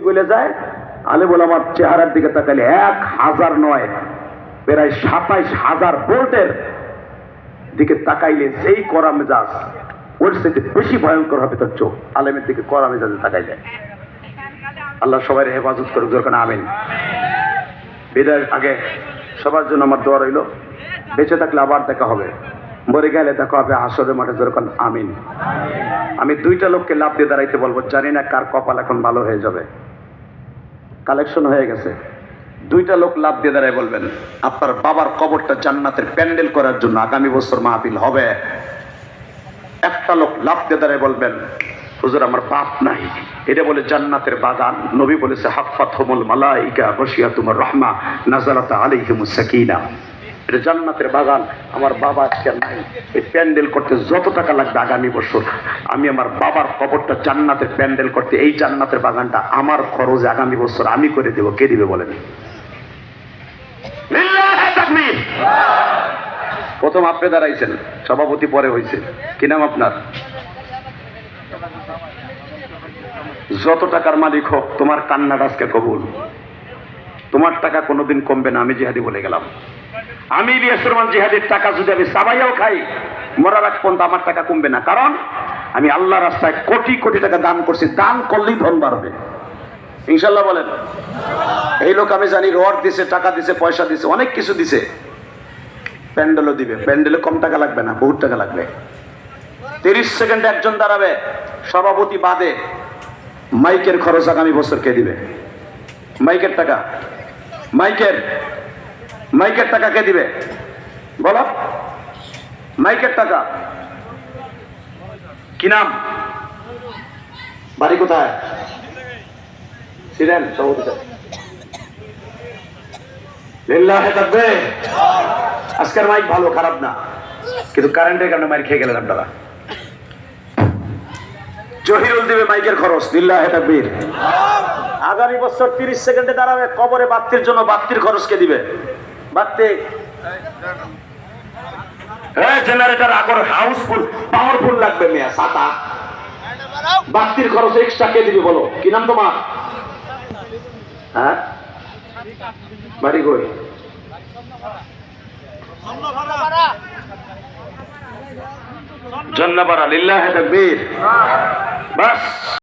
গলে যায় আলে বলে আমার চেহারার দিকে তাকালে এক হাজার নয়, প্রায় সাতাইশ হাজার ভোল্টের দিকে তাকাইলে যেই করা মেজাজ, ওর সাথে বেশি ভয়ঙ্কর হবে তোর চোখ। আলেমের দিকে করা মেজাজে তাকাইলে। আল্লাহ সবাই হেফাজত করুক দরকার আমিন। বিদায়ের আগে সবার জন্য আমার দোয়া রইল। বেঁচে থাকলে আবার দেখা হবে। মরে গেলে দেখা হবে আসরের মাঠে যেরকম আমিন। আমি দুইটা লোককে লাভ দিয়ে দাঁড়াইতে বলব, জানি না কার কপাল এখন ভালো হয়ে যাবে। কালেকশন হয়ে গেছে। দুইটা লোক লাভ দিয়ে দাঁড়ায় বলবেন, আপনার বাবার কবরটা জান্নাতের প্যান্ডেল করার জন্য আগামী বছর মাহফিল হবে। একটা লোক লাভ দিয়ে দাঁড়ায় বলবেন, হুজুর, আমার পাপ নাই। এটা বলে জান্নাতের বাগান। নবী বলেছে, হাফাত হোমল মালাইকা বসিয়া তোমার রহমা নাজারাতা আলাইহিমুস সাকিনা। এটা জান্নাতের বাগান। আমার বাবা আজকে নাই। এই প্যান্ডেল করতে যত টাকা লাগবে আগামী বছর, আমি আমার বাবার কবরটা জান্নাতের প্যান্ডেল করতে এই জান্নাতের বাগানটা আমার খরচ আগামী বছর আমি করে দেবো। কে দিবে বলেন? প্রথম আপনি দাঁড়াইছেন, সভাপতি পরে হয়েছে কি নাম আপনার? যত টাকার মালিক হোক, তোমার কান্নাটা আজকে কবুল। তোমার টাকা কোনোদিন কমবে না, আমি জিহাদি বলে গেলাম। আমি ইলিয়াস রহমান জিহাদির টাকা যদি আমি সাবাইয়াও খাই, মরার আগ পর্যন্ত আমার টাকা কমবে না। কারণ আমি আল্লাহ রাস্তায় কোটি কোটি টাকা দান করছি, দান করলেই ধন বাড়বে। ইনশাল্লাহ বলেন, এই লোক আমি জানি রড দিছে, টাকা দিছে, পয়সা দিছে, অনেক কিছু দিছে। প্যান্ডেলও দিবে। প্যান্ডেলে কম টাকা লাগবে না, বহুত টাকা লাগবে। তিরিশ সেকেন্ডে একজন দাঁড়াবে, সভাপতি বাদে, মাইকের খরচ আগামী বছর কে দিবে। মাইকের টাকা, মাইকের মাইকের টাকা কে দিবে? বলো। মাইকের টাকা। কি নাম? বাড়ি কোথায়? ছিলেন সভাপতি। আজকের মাইক ভালো, খারাপ না। কিন্তু কারেন্টের কারণে মাইক খেয়ে গেলেন আপনারা। জহিরুল দিবে মাইকের খরচ, লিল্লাহে তাকবীর। আগামী বছর তিরিশ সেকেন্ডে দাঁড়াবে কবরে বাত্তির জন্য বাত্তির খরচ কে দিবে। বাত্তি হ্যাঁ জেনারেটর আগর হাউসফুল পাওয়ারফুল লাগবে বাত্তির খরচ এক্সট্রা কে বলো? কি নাম তোমার? হ্যাঁ? বাড়ি কই? জন্নাপাড়া, লিল্লাহে তাকবীর। বাস।